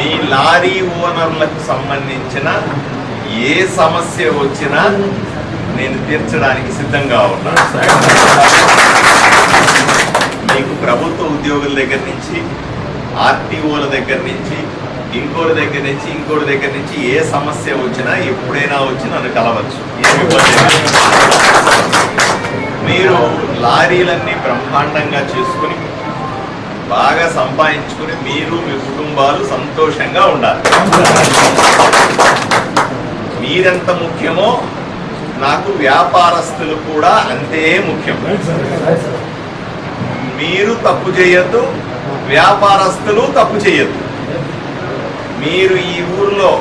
మీ lorry ఓనర్లకు సంబంధించిన ఏ సమస్య వచ్చినా నేను తీర్చడానికి సిద్ధంగా ఉన్నాను మీకు ప్రభుత్వ ఉద్యోగుల దగ్గర నుంచి ఆర్టీఓల దగ్గర నుంచి ఇంకోటి దగ్గర నుంచి ఇంకోటి దగ్గర నుంచి ఏ సమస్య వచ్చినా ఎప్పుడైనా వచ్చి నన్ను కలవచ్చు. మీరు లారీలన్నీ బ్రహ్మాండంగా చేసుకుని బాగా సంపాదించుకుని మీరు మీ కుటుంబాలు సంతోషంగా ఉండాలి. మీరెంత ముఖ్యమో నాకు వ్యాపారస్తులు కూడా అంతే ముఖ్యం. మీరు తప్పు చేయొద్దు వ్యాపారస్తులు తప్పు చేయొద్దు. మీరు ఈ ఊర్లో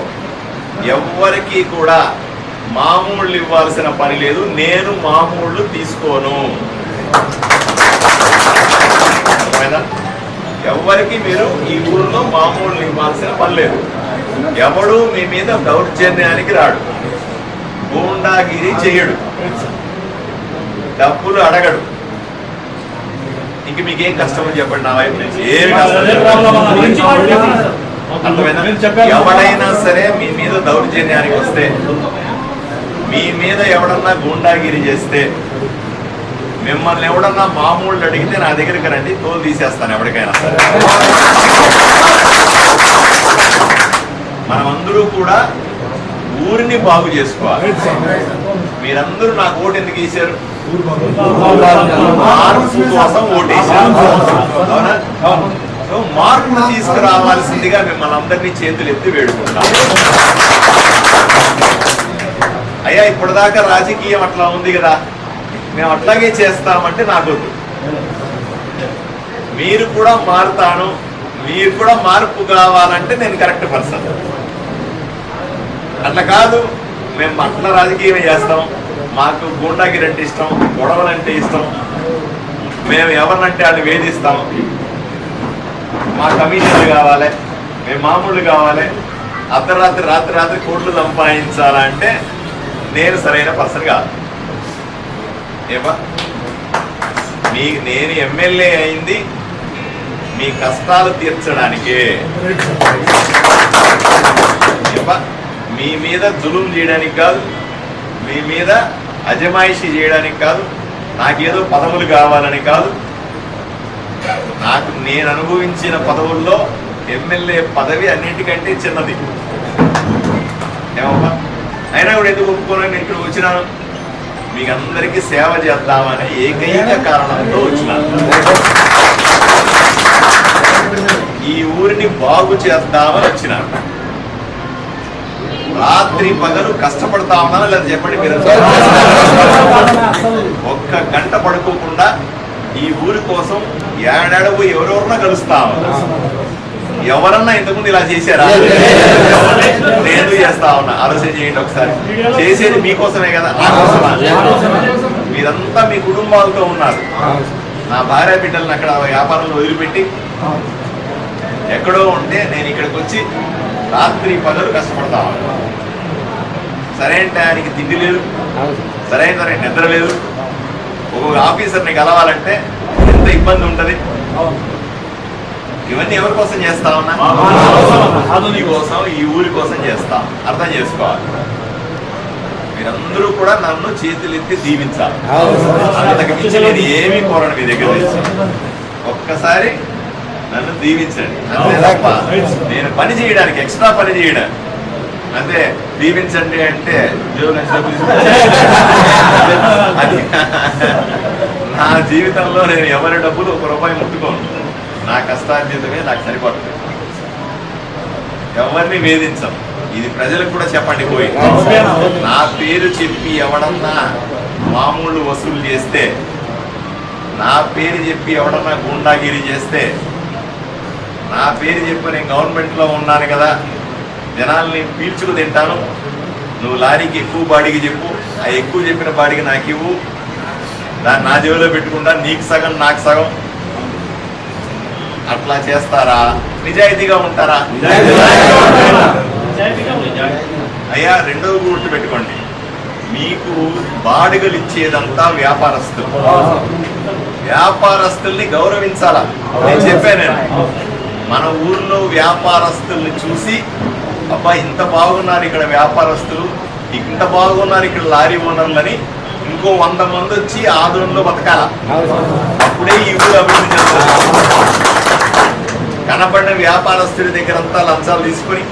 ఎవ్వరికీ కూడా మామూళ్ళు ఇవ్వాల్సిన పని లేదు నేను మామూళ్ళు తీసుకోను. ఎవ్వరికి మీరు ఈ ఊర్లో మామూళ్ళు ఇవ్వాల్సిన పని లేదు. ఎవడు మీ మీద దౌర్జన్యానికి రాడు. గూండాగిరి చేయడు. డబ్బులు అడగడు. ఇంక మీకేం కష్టమని చెప్పండి నా వైపు నుంచి. ఏమి కష్టం? ఎవడైనా సరే మీ మీద దౌర్జన్యానికి వస్తే మీ మీద ఎవడన్నా గూండాగిరి చేస్తే మిమ్మల్ని ఎవడన్నా మామూళ్ళు అడిగితే నా దగ్గరికి రండి తోలు తీసేస్తాను ఎవరికైనా. మనమందరూ కూడా ఊరిని బాగు చేసుకోవాలి. మీరందరూ నాకు ఓటు ఎందుకు వేశారు? మార్పు కోసం ఓటేశారు అవునా? సో తీసుకురావాల్సిందిగా మిమ్మల్ని అందరినీ చేతులు ఎత్తి వేడుకుంటాం. అయ్యా ఇప్పటిదాకా రాజకీయం అట్లా ఉంది కదా. మేము అట్లాగే చేస్తామంటే నాకు మీరు కూడా మారుతాను మీరు కూడా మార్పు కావాలంటే నేను కరెక్ట్ పర్సన్. అట్లా కాదు మేము అట్లా రాజకీయం చేస్తాం మాకు గూండాగిరి అంటే ఇష్టం గొడవలు అంటే ఇష్టం మేము ఎవరినంటే వాళ్ళు వేధిస్తాం. మా కమిషన్లు కావాలి మేము మామూలు కావాలి అర్ధరాత్రి రాత్రి రాత్రి కోట్లు సంపాదించాలంటే నేను సరైన పర్సన్ కాదు. ఏమా? మీ నేను ఎమ్మెల్యే అయింది మీ కష్టాలు తీర్చడానికి. ఏమా? మీ మీద జులుం చేయడానికి కాదు మీ మీద అజమాయిషి చేయడానికి కాదు నాకేదో పదవులు కావాలని కాదు. నాకు నేను అనుభవించిన పదవుల్లో ఎమ్మెల్యే పదవి అన్నింటికంటే చిన్నది. ఏమమ్మా? అయినా కూడా ఎందుకు ఒప్పుకోనని నేను ఇక్కడ వచ్చినాను? మీకు అందరికీ సేవ చేద్దామనే ఏకైక కారణంతో వచ్చినాను ఈ ఊరిని బాగు చేద్దామని వచ్చినాను రాత్రి పగలు కష్టపడతా ఉన్నాను లేదా చెప్పండి మీరు? ఒక్క గంట పడుకోకుండా ఈ ఊరి కోసం ఏడాడవు ఎవరెవరినో ఎవరెవరన్నా కలుస్తా. ఎవరన్నా ఇంతకుముందు ఇలా చేశారా? నేను చేస్తా ఉన్నా. ఆలోచన చేయండి ఒకసారి. చేసేది మీకోసమే కదా? నా కోసమా? మీరంతా మీ కుటుంబాలతో ఉన్నారు. నా భార్య బిడ్డలను అక్కడ వ్యాపారంలో వదిలిపెట్టి ఎక్కడో ఉంటే నేను ఇక్కడికి వచ్చి రాత్రి పగలు కష్టపడతా సరైన టయానికి తిండి లేదు. సరైన సరైన నిద్ర లేదు. ఒక ఆఫీసర్ని కలవాలంటే ఎంత ఇబ్బంది ఉంటది? ఇవన్నీ ఎవరి కోసం చేస్తా ఉన్నా ఈ కోసం ఈ ఊరి కోసం చేస్తాం అర్థం చేసుకోవాలి మీరందరూ కూడా నన్ను చేతులెత్తి దీవించాలి అంతకు మించి నేను ఏమీ కోరను మీ దగ్గర ఒక్కసారి నన్ను దీవించండి నేను పని చేయడానికి ఎక్స్ట్రా పని చేయడానికి అంతే దీవించండి అంటే అది నా జీవితంలో నేను ఎవరి డబ్బులు ఒక రూపాయి ముట్టుకోను నా నాకు సరిపడుతుంది ఎవరిని వేధించం. ఇది ప్రజలకు కూడా చెప్పండి పోయి. నా పేరు చెప్పి ఎవడన్నా మామూలు వసూలు చేస్తే నా పేరు చెప్పి ఎవడన్నా గుండాగిరి చేస్తే నా పేరు చెప్పి నేను గవర్నమెంట్లో ఉన్నాను కదా జనాల్ని పీల్చుకు తింటాను. నువ్వు లారీకి ఎక్కువ బాడీకి చెప్పు ఆ ఎక్కువ చెప్పిన బాడీకి నాకు ఇవ్వు. దాన్ని నా జేబులో పెట్టుకుంటా నీకు సగం నాకు సగం. అట్లా చేస్తారా? నిజాయితీగా ఉంటారా? అయ్యా రెండవ గుర్తు పెట్టుకోండి. మీకు బాడుగలు ఇచ్చేదంతా వ్యాపారస్తులు. వ్యాపారస్తుల్ని గౌరవించాలా? నేను చెప్పాను. మన ఊర్లో వ్యాపారస్తుల్ని చూసి అబ్బా ఇంత బాగున్నారు ఇక్కడ వ్యాపారస్తులు. ఇంత బాగున్నారు ఇక్కడ లారీ ఓనర్లని. ఇంకో వంద మంది వచ్చి ఆదరణలో బతకాల? అప్పుడే ఈ ఊరు అభివృద్ధి కనపడిన వ్యాపారస్తుడి దగ్గర అంతా లంచాలు తీసుకొని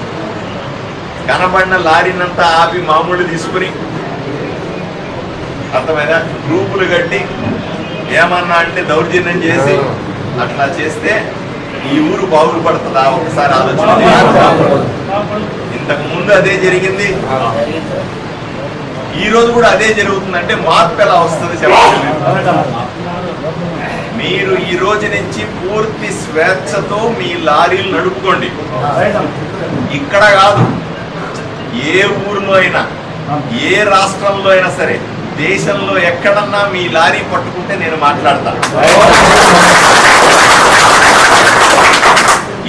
కనబడిన లారీనంతా ఆపి మామూలు తీసుకుని అర్థమైనా గ్రూపులు కట్టి ఏమన్నా అంటే దౌర్జన్యం చేసి అట్లా చేస్తే ఈ ఊరు బాగుపడుతుందా? ఒకసారి ఆలోచన ఇంతకు ముందు అదే జరిగింది. ఈ రోజు కూడా అదే జరుగుతుందంటే మార్పు ఎలా వస్తుంది చెప్పండి? మీరు ఈ రోజు నుంచి పూర్తి స్వేచ్ఛతో మీ లారీలు నడుపుకోండి. ఇక్కడ కాదు ఏ ఊరిలో అయినా ఏ రాష్ట్రంలో అయినా సరే దేశంలో ఎక్కడన్నా మీ లారీ పట్టుకుంటే నేను మాట్లాడతాను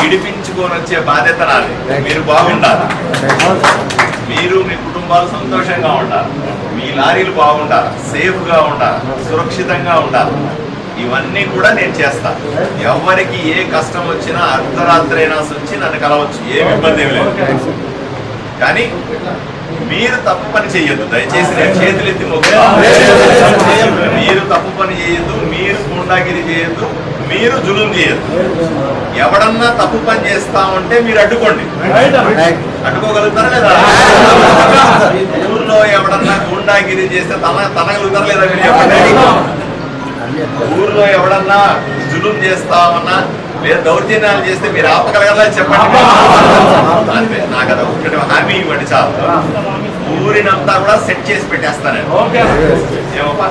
ఇడిపించుకొని వచ్చే బాధ్యత నాది. మీరు బాగుండాలి. మీరు మీ కుటుంబాలు సంతోషంగా ఉండాలి. మీ లారీలు బాగుండాలి. సేఫ్గా ఉండాలి. సురక్షితంగా ఉండాలి. ఇవన్నీ కూడా నేను చేస్తా. ఎవరికి ఏ కష్టం వచ్చినా అర్ధరాత్రి అయినా వచ్చి నన్ను కలవచ్చు. ఏం ఇబ్బంది ఏమి లేదు. కానీ మీరు తప్పు పని చేయొద్దు. దయచేసి నేను చేతులు ఎత్తి మీరు తప్పు పని చేయొద్దు మీరు గుండాగిరి చేయొద్దు మీరు జులుం చేయొద్దు. ఎవడన్నా తప్పు పని చేస్తా ఉంటే మీరు అడ్డుకోండి. అడ్డుకోగలుగుతారా లేదా? ఊర్లో ఎవడన్నా గుండాగిరి చేస్తే తన తనగలుగుతారా లేదా మీరు చెప్పండి? ఊర్లో ఎవడన్నా జులుం చేస్తామన్నా లేదా దౌర్జన్యాలు చేస్తే మీరు ఆపగలగదా చెప్పండి. అంతే నాకు అది ఒకటి హామీ ఇవ్వండి చాలు. ఊరినంతా కూడా సెట్ చేసి పెట్టేస్తాను ఏమప్పా